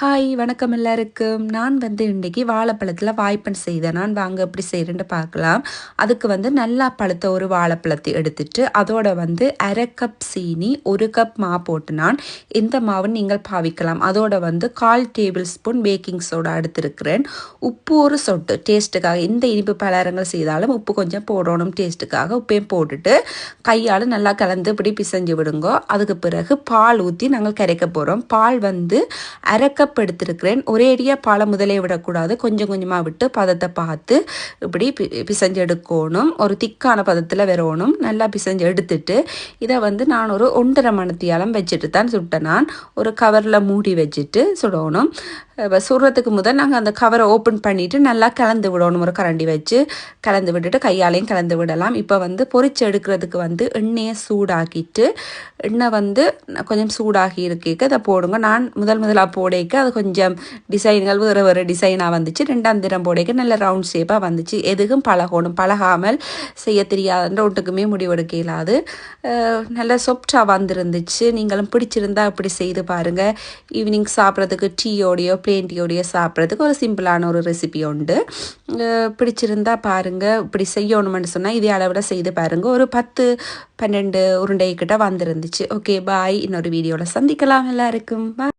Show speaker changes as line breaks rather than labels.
Hi வணக்கம் எல்லாருக்கும். நான் வந்து இன்றைக்கி வாழைப்பழத்தில் வாய்ப்பன் செய்தேன். நான் வாங்க எப்படி செய்கிறேன்னு பார்க்கலாம். அதுக்கு வந்து நல்லா பழுத்த ஒரு வாழைப்பழத்தை எடுத்துட்டு அதோட வந்து அரை கப் சீனி ஒரு கப் மா போட்டு நான் எந்த மாவு நீங்கள் பாவிக்கலாம். அதோட வந்து கால் டேபிள் ஸ்பூன் பேக்கிங் சோடா எடுத்திருக்கிறேன். உப்பு ஒரு சொட்டு. டேஸ்ட்டுக்காக எந்த இனிப்பு பலகாரங்கள் செய்தாலும் உப்பு கொஞ்சம் போடணும் டேஸ்ட்டுக்காக. உப்பையும் போட்டுட்டு கையால் நல்லா கலந்து இப்படி பிசைஞ்சு விடுங்கோ. அதுக்கு பிறகு பால் ஊற்றி நாங்கள் கரைக்க போகிறோம் பால் வந்து அரை கப் எடுத்திருக்கிறேன் ஒரேடியாக பாலை முதலே விடக்கூடாது. கொஞ்சம் கொஞ்சமாக விட்டு பதத்தை பார்த்து இப்படி பி பிசைஞ்சு எடுக்கணும். ஒரு திக்கான பதத்தில் வரணும் நல்லா பிசைஞ்சு எடுத்துட்டு இதை வந்து நான் ஒரு ஒன்றரை மணத்தியாலம் வச்சுட்டு தான் சுட்டேன் நான். ஒரு கவரில் மூடி வச்சுட்டு சுடணும். இப்போ சுடுறதுக்கு முதல் நாங்கள் அந்த கவரை ஓப்பன் பண்ணிவிட்டு நல்லா கலந்து விடணும். ஒரு கரண்டி வச்சு கலந்து விட்டுட்டு கையாலையும் கலந்து விடலாம். இப்போ வந்து பொறிச்சு எடுக்கிறதுக்கு வந்து எண்ணெயை சூடாக்கிட்டு எண்ணெய் வந்து கொஞ்சம் சூடாகி இருக்கேக்கு அதை போடுங்க. நான் முதல் முதலாக போடைக்க அது கொஞ்சம் டிசைன்கள் வேறு வேறு டிசைனாக வந்துச்சு. ரெண்டாம் தினம் போடைக்கு நல்ல ரவுண்ட் ஷேப்பாக வந்துச்சு. எதுக்கும் பழகணும் பழகாமல் செய்ய தெரியாதுன்ற ஒன்றுக்குமே முடிவெடுக்க இயலாது நல்ல சொப்டாக வந்துருந்துச்சு. நீங்களும் பிடிச்சிருந்தா அப்படி செய்து பாருங்கள் ஈவினிங் சாப்பிட்றதுக்கு டீயோடையோ பிளேன் டீயோடையோ சாப்பிட்றதுக்கு ஒரு சிம்பிளான ஒரு ரெசிபி உண்டு. பிடிச்சிருந்தா பாருங்கள் இப்படி செய்யணுமென்னு சொன்னால் இதே அளவில் செய்து பாருங்கள் ஒரு பத்து பன்னெண்டு உருண்டை கிட்ட வந்துருந்துச்சு. ஓகே பாய் இன்னொரு வீடியோவில் சந்திக்கலாம் எல்லாருக்கும். பாய்